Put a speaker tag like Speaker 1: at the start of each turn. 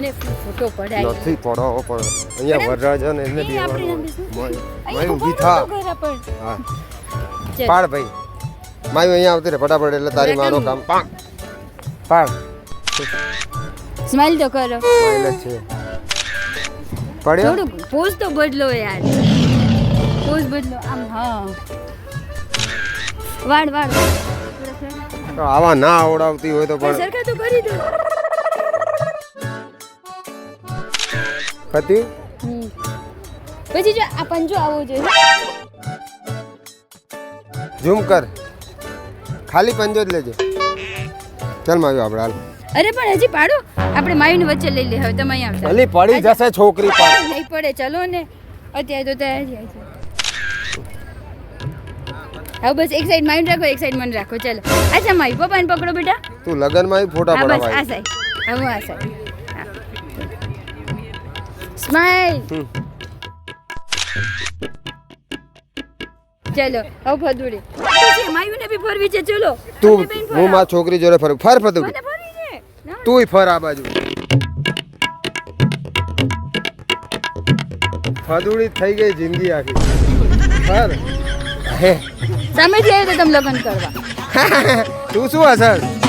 Speaker 1: મને ફોટો પડાય.
Speaker 2: નથી પડાવો પણ અહીંયા વરરાજા ને એને દેવાનો માય ઊભી થા.
Speaker 1: નહોતો કર્યા પણ.
Speaker 2: હા. પાડ ભાઈ. માયું અહીંયા આવતી રે ફટાફટ એટલે તારી માનો કામ પાક પાડ.
Speaker 1: સ્માઈલ તો કરો.
Speaker 2: છે. પડ્યો?
Speaker 1: પોઝ તો બદલો યાર. પોઝ બદલો આમ હા. વાડ
Speaker 2: વાડ આવા ના આવડાવતી હોય તો
Speaker 1: પણ સરખા તો કરી દો.
Speaker 2: પતિ?
Speaker 1: પછી જો આ પંજો આવો જોઈએ.
Speaker 2: ઝૂમ કર. ખાલી પંજો જ લેજે. ચાલ માયું આપણે હાલ.
Speaker 1: અરે પણ હજી પાડો. આપણે માયુની વચ્ચે લઈ લે. હવે તમે અહીંયા આવતા
Speaker 2: ભલી પડી જશે છોકરી પર
Speaker 1: નહીં પડે. ચલો ને. અત્યારે તો તૈયાર જાય છે. હવે બસ એક સાઈડ માઇન્ડ રાખો એક સાઈડ મન રાખો. ચલો. અચ્છા માઈ પપ્પાને પકડો બેટા.
Speaker 2: તું લગનમાં ફોટા
Speaker 1: પડાવ બસ આ સાઈડ હવે આ સાઈડ સ્માઈલ ચલો આવ ફદુડી. માયુને બી ફરવી છે ચલો.
Speaker 2: તું હું માં છોકરી જોડે ફરું. ફર
Speaker 1: ના.
Speaker 2: તુંય ફર આ બાજુ. ફદુડી થઈ ગઈ જિંદગી આખી. ફર. હે
Speaker 1: સામેથી આવ્યો તો તમ લગ્ન કરવા.
Speaker 2: તું શું અસર